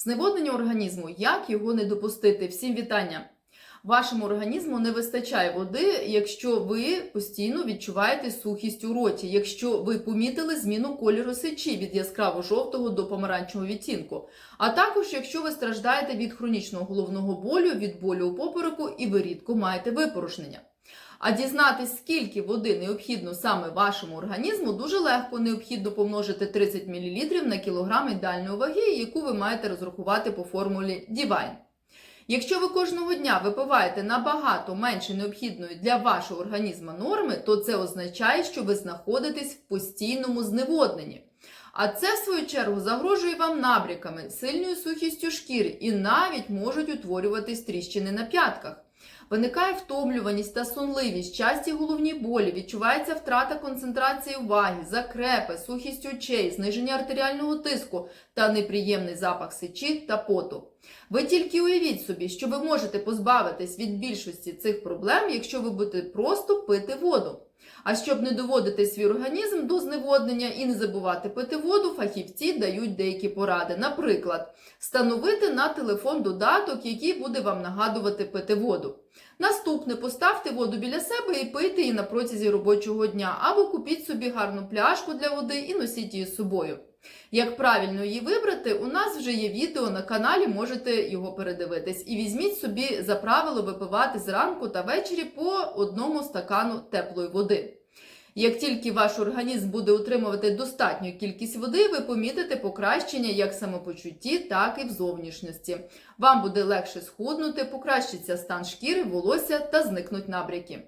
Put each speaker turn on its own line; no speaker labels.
Зневоднення організму, як його не допустити? Всім вітання! Вашому організму не вистачає води, якщо ви постійно відчуваєте сухість у роті, якщо ви помітили зміну кольору сечі від яскраво жовтого до помаранчевого відтінку, а також якщо ви страждаєте від хронічного головного болю, від болю у попереку і ви рідко маєте випорожнення. А дізнатись, скільки води необхідно саме вашому організму, дуже легко необхідно помножити 30 мл на кілограм ідеальної ваги, яку ви маєте розрахувати по формулі Divine. Якщо ви кожного дня випиваєте набагато менше необхідної для вашого організму норми, то це означає, що ви знаходитесь в постійному зневодненні. А це, в свою чергу, загрожує вам набряками, сильною сухістю шкіри і навіть можуть утворюватись тріщини на п'ятках. Виникає втомлюваність та сонливість, часті головні болі, відчувається втрата концентрації уваги, закрепи, сухість очей, зниження артеріального тиску та неприємний запах сечі та поту. Ви тільки уявіть собі, що ви можете позбавитись від більшості цих проблем, якщо ви будете просто пити воду. А щоб не доводити свій організм до зневоднення і не забувати пити воду, фахівці дають деякі поради. Наприклад, встановити на телефон додаток, який буде вам нагадувати пити воду. Наступне поставте воду біля себе і пийте її на протязі робочого дня, або купіть собі гарну пляшку для води і носіть її з собою. Як правильно її вибрати, у нас вже є відео на каналі, можете його передивитись. І візьміть собі за правило випивати зранку та ввечері по одному стакану теплої води. Як тільки ваш організм буде утримувати достатню кількість води, ви помітите покращення як в самопочутті, так і в зовнішності. Вам буде легше схуднути, покращиться стан шкіри, волосся та зникнуть набряки.